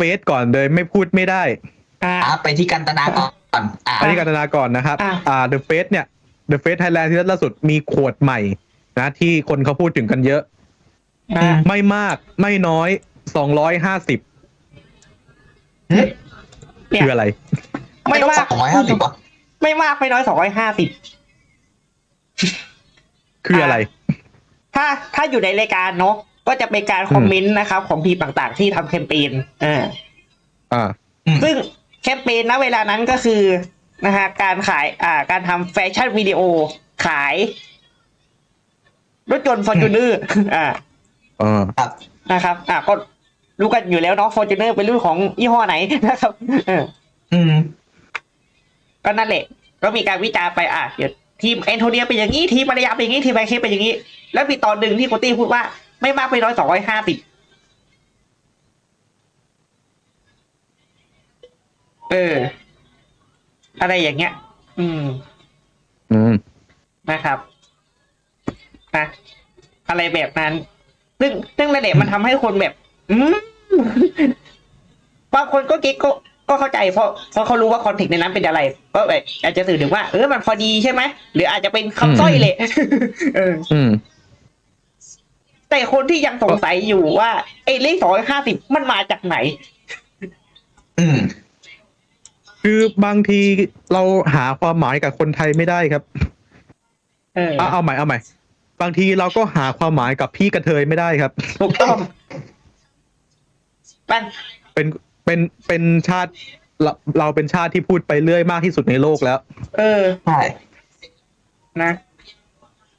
ฟสก่อนเลยไม่พูดไม่ได้ อ่า อะไปที่กันตนาก่อนอะอันนี้การตนาก่อนนะครับ อะ อ่า The Face เนี่ย The Face Thailand ที่ล่าสุดมีขวดใหม่ นะ ที่คนเขาพูดถึงกันเยอะ อ่าไม่มากไม่น้อยสองร้อยห้าสิบเฮ้ยเนี่ยคืออะไร ไม่ต้องสองร้อยห้าสิบวะไม่มากไม่น้อยสองร้อยห้าสิบคืออะไร ถ้าถ้าอยู่ในรายการเนาะ ก็จะเป็นการคอมเมนต์นะครับ ของทีมต่างๆ ที่ทำแคมเปญอ่าอ่าอืมซึ่งแคมเปญณเวลานั้นก็คือนะฮะการขายอ่า การทำแฟชั่นวิดีโอขายรถยนต์ฟอร์จูเนอร์อ่าอ่าครับนะครับ อ่าก็รู้กันอยู่แล้วเนาะฟอร์จูเนอร์เป็นรุ่นของยี่ห้อไหนนะครับเอออืมก็นั่นแหละก็มีการวิจารณ์ไปอะเดี๋ยวทีมแอนโทเนียเป็นอย่างนี้ทีมมารยาเป็นอย่างนี้ทีมแบงเคเป็นอย่างนี้ แล้วมีตอนหนึ่งที่โคตี้พูดว่า ไม่มากไม่น้อยสองร้อยห้าสิบเออ อะไรอย่างเงี้ย อืม อืม นะครับนะอะไรแบบนั้น ซึ่งซึ่งนั่นแหละมันทำให้คนแบบ อืมบางคนก็เก็ตก็ก็เข้าใจเพราะเพราะเขารู้ว่าคอนเทกต์ในนั้นเป็นอะไร ก็แบบอาจจะสื่อถึงว่า เออมันพอดีใช่ไหมหรืออาจจะเป็นคำสร้อยเลยเอออืม แต่คนที่ยังสงสัยอยู่ว่าไอ้เลขสองห้าสิบมันมาจากไหน อืม คือบางทีเราหาความหมายกับคนไทยไม่ได้ครับ เออเอาเอาใหม่เอาใหม่ บางทีเราก็หาความหมายกับพี่กระเทยไม่ได้ครับ ถูกต้องมันเป็นเป็นเป็นชาติเราเราเป็นชาติที่พูดไปเรื่อยมากที่สุดในโลกแล้ว เออ ใช่ นะ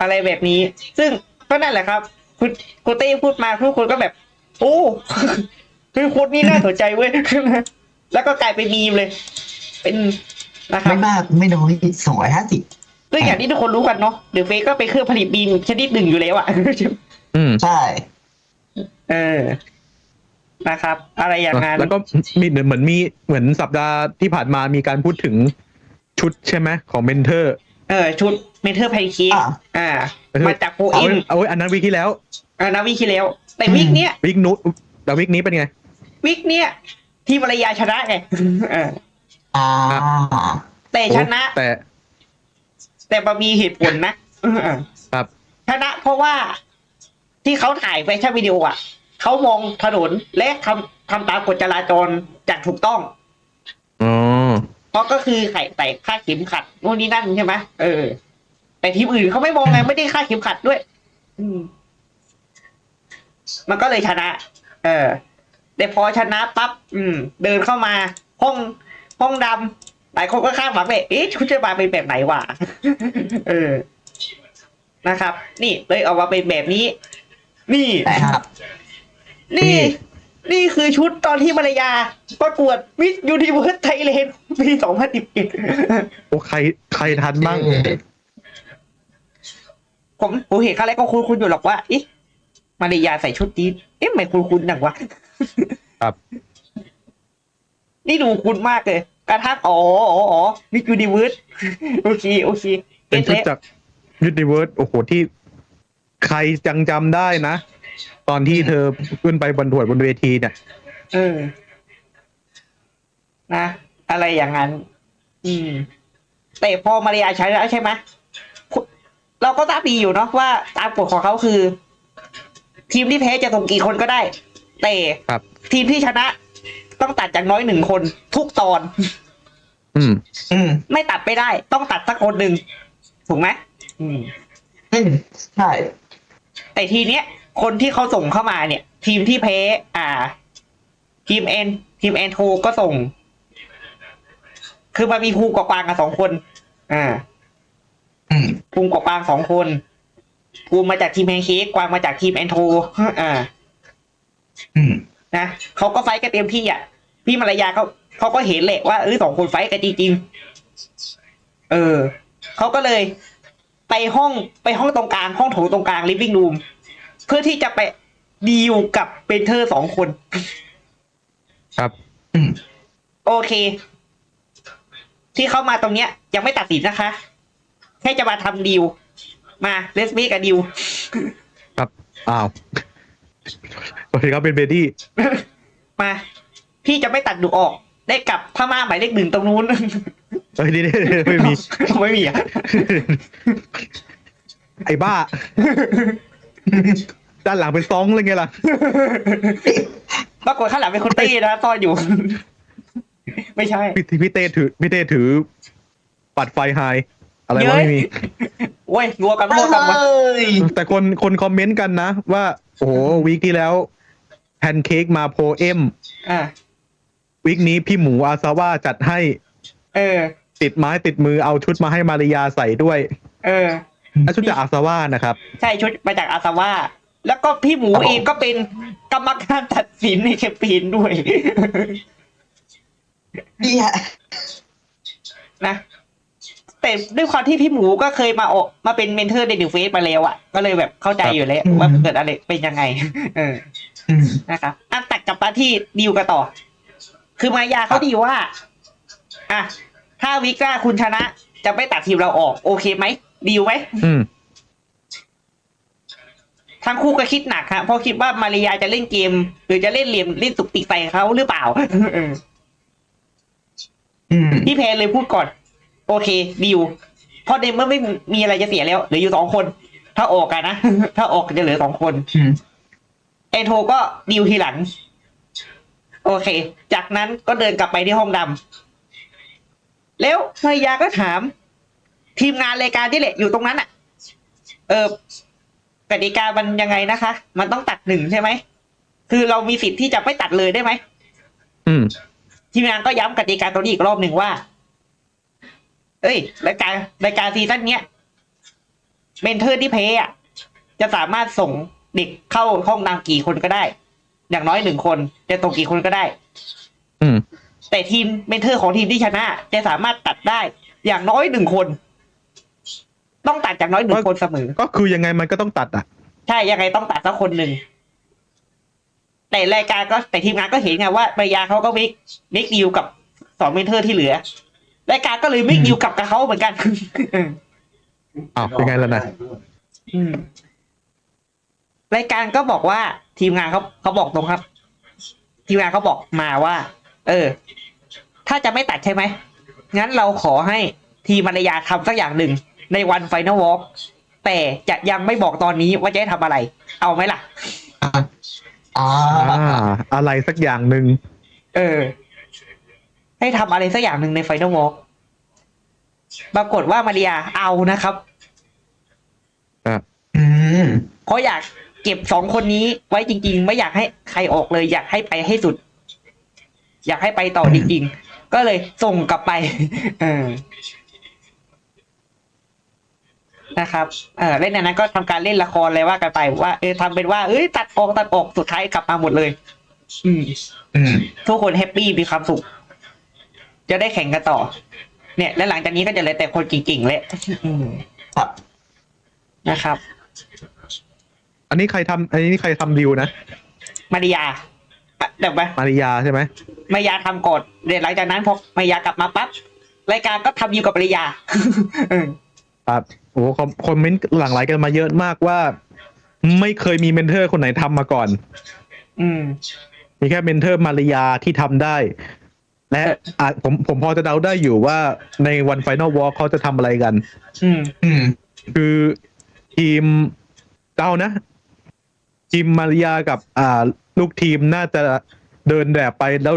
อะไรแบบนี้ ซึ่งก็นั่นแหละครับ คุณคุณเต้พูดมาทุกคนก็แบบ โอ้คือคนนี้น่าสนใจเว้ยแล้วก็กลายเป็นมีมเลย เป็นนะครัไม่บมากไม่น้อยสองร้อยห้าสิบซึ่งอย่างที่ทุกคนรู้กันเนาะเดอะเฟก็เป็นเครื่องผลิตบีมชนิดหนึ่งอยู่แล้วอะอืมใช่ เออนะครับ อะไรอย่างนั้นแล้วก็มีเหมือนเหมือนมีเหมือนสัปดาห์ที่ผ่านมามีการพูดถึงชุดใช่ไหมของเมนเทอร์ เออชุดเมนเทอร์ไพคีอะ อ่า มาจากโปรเอาอินไว้เอาไว้อันนั้นวิกที่แล้วอ่านาวิกที่แล้ว แต่วิกเนี้ยวิกนู้นแล้ววิกนี้เป็นไง วิกเนี้ยที่ภรรยาชนะไงเอออ่าแต่ชนะ แต่ แต่มันมีเหตุผลนะเออครับชนะเพราะว่าที่เขาถ่ายแฟชั่นวิดีโออะเขามองถนนและทำทำตามกฎจราจรจากถูกต้อง อ๋อ เพราะก็คือไข่ใส่ค่าดเข็มขัดโน่นนี่นั่นใช่ไหมเออ แต่ทีมอื่นเขาไม่มองไงไม่ได้ค่าดเข็มขัดด้วย อืม มันก็เลยชนะ เออ แต่พอชนะปั๊บอืม เดินเข้ามาห้องห้องดำหลายคนก็คาดหวังเลยเอ๊ะชุดจะมาเป็นแบบไหนวะเออนะครับ นี่เลยออกมาเป็นแบบนี้ นี่แต่ครับ นี่ นี่นี่คือชุดตอนที่ภรรยาประกวดมิสยูนิเวิร์สไทยแลนด์ปีสองพันสิบเอ็ดโอ้ใครใครทันบ้างเออผมผมเห็นครั้งแรกก็คุ้นๆอยู่หรอกว่าอิภรรยาใส่ชุดนี้เอ๊ะทำไม่คุ้นๆจังวะครับ นี่ดูคุ้นมากเลยกระทั่งอ๋ออ๋ออ๋อมิสยูนิเวิร์สโอเคโอเคเป็นชุดแล้วจากยูนิเวิร์สโอ้โหที่ ใครจังจำได้นะ ตอนที่เธอขึ้นไปบนถวดบนเวทีเนี่ย เออ นะ อะไรอย่างนั้น อืม แต่พอมาริยาใช้แล้วใช่ไหมคุณเราก็ทราบดีอยู่เนาะว่าตามกฎของเขาคือ ทีมที่แพ้จะส่งกี่คนก็ได้ แต่ครับทีมที่ชนะต้องตัดจากน้อยหนึ่งคน ทุกตอน อืม อืม ไม่ตัดไม่ได้ ต้องตัดสักคนหนึ่งถูกไหมอืมอืมใช่ แต่ทีเนี้ย คนที่เขาส่งเข้ามาเนี่ย ทีมที่แพ้อ่า ทีมเอ็นทีมเอ็นโทก็ส่ง คือมันมีภูมิกับกวางกันสองคน อ่าอืมภูมิกับกวางสองคนภูมิมาจากทีมแพนเค้กกวางมาจากทีมแอนโทอ่าอืมนะเขาก็ไฟท์กันเต็มที่อะ พี่มารยาเขาเขาก็เห็นแหละว่าเออสองคนไฟท์กันจริงๆเออเขาก็เลย ไปห้องไปห้องตรงกลางห้องโถงตรงกลาง living room เพื่อที่จะไปดีลกับเบนเทอร์สองคน ครับอืมโอเค ที่เข้ามาตรงเนี้ย ยังไม่ตัดสินนะคะ แค่จะมาทำดีลมาเลสมีกับดีลครับอ้าวสวัสดีครับเป็นเบดี้มา พี่จะไม่ตัดหนูออก ได้กลับพม่าหมายเลขหนึ่งตรงนู้นเอ้ยนี่ๆไม่มี ไม่มีอะ ไอ้บ้า ด้านหลังเป็นซองเลยไงล่ะ ปรากฏข้างหลังเป็นคนตี้นะซ่อนอยู่ ไม่ใช่ พี่พี่เต้ถือพี่เต้ถือ ปัดไฟไฮอะไรเย้วะยไม่มี โอ้ยรัวกันโมกันหมดเอ้ยแต่คนคนคอมเมนต์กันนะ ว่าโอ้โหวีคที่แล้วแพนเค้กมาโพเอ็มอ่าวีคนี้พี่หมูอาซาว่าจัดให้ เออ ติดไม้ติดมือเอาชุดมาให้มาริยาใส่ด้วย เออและ ชุดจากอาซาว่านะครับ ใช่ชุดมาจากอาซาว่าแล้วก็พี่หมูเองก็เป็นกรรมการตัดสินในแคมเปญด้วยเนี่ยนะแต่ด้วยความที่พี่หมูก็เคยมาออกมาเป็นเมนเทอร์ในดิวเฟสมาแล้วอะ ก็เลยแบบเข้าใจอยู่แล้วว่าเกิดอะไรเป็นยังไง เอออืมนะครับอะตัดกลับมาที่ดิวกันต่อ คือมายาเขาดีลว่า อะ ถ้าวิก้าคุณชนะจะไม่ตัดทีมเราออก โอเคไหม ดีลไหมอืม ทั้งคู่ก็คิดหนักฮะเพราะคิดว่ามาริยาจะเล่นเกม หรือจะเล่นเหลี่ยมเล่นสุกติกใส่เขาหรือเปล่าเอออืม พี่เพนเลยพูดก่อน โอเคดิวเพราะในเมื่อไม่มีอะไรจะเสียแล้วเหลืออยู่สองคน ถ้าออกกันนะ ถ้าออกจะเหลือสองคน อืมเอโทก็ดิวทีหลัง โอเค จากนั้นก็เดินกลับไปที่ห้องดำแล้วภรรยาก็ถาม ทีมงานรายการที่แหละอยู่ตรงนั้นอะ เออกติกามันยังไงนะคะ มันต้องตัดหนึ่งใช่ไหม คือเรามีสิทธิ์ที่จะไม่ตัดเลยได้ไหมอืม ทีมงานก็ย้ำกติกาตัวนี้อีกรอบหนึ่งว่า เอ้ยรายการรายการซีซั่นเนี้ยเมนเทอร์ที่เพย์อะ จะสามารถส่งเด็กเข้าห้องนำกี่คนก็ได้ อย่างน้อยหนึ่งคนจะตกกี่คนก็ได้ อืม แต่ทีมเมนเทอร์ของทีมที่ชนะ จะสามารถตัดได้ อย่างน้อยหนึ่งคน ต้องตัดจากน้อยหนึ่งคนเสมอ ก็คือยังไงมันก็ต้องตัดอะ ใช่ยังไงต้องตัดสักคนหนึ่งแต่รายการก็แต่ทีมงานก็เห็นไงว่าปรยาเขาก็มิกมิกดิวกับสองเมนเทอร์ที่เหลือรายการก็เลยมิกดิวกับกับเขาเหมือนกันอ้าวเป็นไงล่ะนะอืมรายการก็บอกว่า ทีมงานเขาเขาบอกตรงครับ ทีมงานเขาบอกมาว่า เออ ถ้าจะไม่ตัดใช่ไหมงั้นเราขอให้ทีมมารยาทำสักอย่างหนึ่ง ในวันไฟนอลวอล์กแต่จะยังไม่บอกตอนนี้ว่าจะให้ทำอะไร เอาไหมล่ะอ่าอ่าอ่าอะไรสักอย่างหนึ่งเออ ให้ทำอะไรสักอย่างหนึ่งในไฟนอลวอล์กปรากฏว่ามาริยาเอานะครับอืมเพราะอยากเก็บสองคนนี้ไว้จริง ๆ ไม่อยากให้ใครออกเลย อยากให้ไปให้สุด อยากให้ไปต่อจริงๆ ก็เลยส่งกลับไป เออ นะครับเออเล่นในนั้นก็ทำการเล่นละครเลยว่ากันไปว่าเออทำเป็นว่าเอ้ยตัดออกตัดออกสุดท้ายกลับมาหมดเลยอืมอืมทุกคนแฮปปี้มีความสุข จะได้แข่งกันต่อ เนี่ย และหลังจากนี้ก็จะเหลยแต่คนเก่งๆเลยอืมครับนะครับ อันนี้ใครทำอันนี้ใครทำดิวนะมาริยาอะเดี๋ยวไปมาริยาใช่ไหมมายาทำก่อนเดี๋ยวหลังจากนั้นพอมายากลับมาปั๊บรายการก็ทำอยู่กับมาริยาเออครับโอ้โหคอมคอมเมนต์หลั่งไหลกันมาเยอะมากว่า ไม่เคยมีเมนเทอร์คนไหนทำมาก่อน อืม มีแค่เมนเทอร์มาริยาที่ทำได้ และเอ่ออะผมผมพอจะเดาได้อยู่ว่าในวันไฟนอลวอลเขาจะทำอะไรกัน อืม อืม คือทีมเดานะ ทีมมาริยากับอ่า ลูกทีมน่าจะเดินแบบไปแล้ว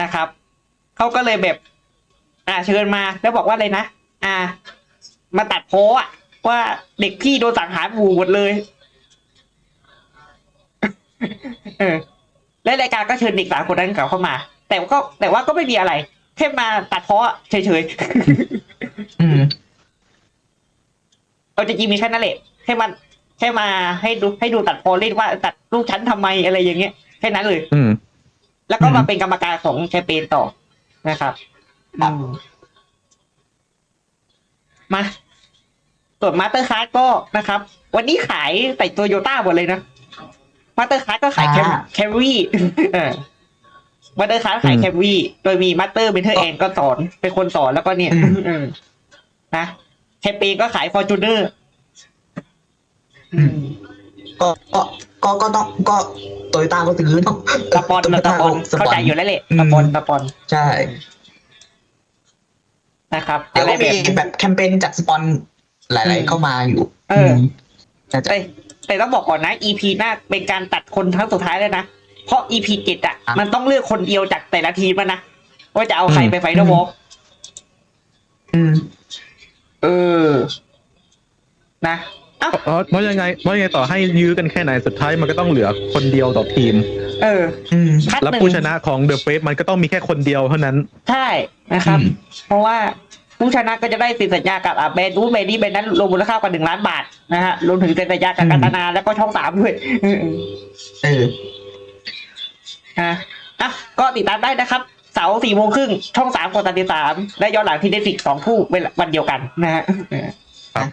นะครับเขาก็เลยแบบ อ่าเชิญมาแล้วบอกว่าเลยนะอ่า มาตัดโพสอะว่าเด็กพี่โดนสังหารหมู่หมดเลยเออและรายการก็เชิญเด็กสามคนนั้นกลับเข้ามา แต่ก็แต่ว่าก็ไม่มีอะไรแค่มาตัดเพาะเฉยอืมๆเอาจริงๆมีแค่นั้นแหละแค่มันแค่มาให้ดูให้ดูตัดพอเล่นว่าตัดลูกฉันทำไมอะไรอย่างเงี้ยแค่นั้นเลย อืม แล้วก็อืมมาเป็นกรรมการของแคมเปญต่อนะครับครับอืมมาส่วนมาสเตอร์คาร์ก็นะครับ วันนี้ขายใส่โตโยต้าหมดเลยนะมาสเตอร์คาร์ก็ขายแคมแคมรี่เออมาสเตอร์คาร์ขายแคมรี่โดยมีมาสเตอร์เบนเทอร์แอนก็สอนเป็นคนสอนแล้วก็เนี่ยอืมอืมนะแคมเปญก็ขายฟอร์จูเนอร์ก็ ก็ก็ก็ต้องก็โตโยต้าก็ซื้อเนาะตะปอนนะตะปอนสปเข้าใจอยู่แล้วแหละตะปอนตะปอนใช่นะครับแต่อะไรก็แบมีบนี้แบบแคมเปญจากสปอนหลาย ๆ เข้ามาอยู่ เออมแต่จะแต่แต่ต้องบอกก่อนนะ EP หน้าเป็นการตัดคนครั้งสุดท้ายเลยนะ เพราะ EP เจ็ดอะอะ มันต้องเลือกคนเดียวจากแต่ละทีมอะนะ ว่าจะเอาใครไปไฟนอลวอล์กอืมเออ นะ เอ้า เพราะเพราะยังไงเพราะยังไงต่อให้ยื้อกันแค่ไหนสุดท้ายมันก็ต้องเหลือคนเดียวต่อทีม เอออืมคัดแล้วหนึ่งผู้ชนะของเดอะเฟสมันก็ต้องมีแค่คนเดียวเท่านั้น ใช่นะครับอืมเพราะว่าผู้ชนะก็จะได้สินสัญญากับอะแบรนด์นู้นแบรนด์นี้แบรนด์นั้นรวมมูลค่ากว่าหนึ่งล้านบาทนะฮะรวมถึงเซ็นสัญญากับกาตนาแล้วก็ช่องสามด้วยเออเอออะอะก็ติดตามได้นะครับ เสาร์สี่โมงครึ่งช่องสามกดติดตามและย้อนหลังที่เน็ตฟิกสองทุ่มเวลาวันเดียวกันนะฮะเออครับ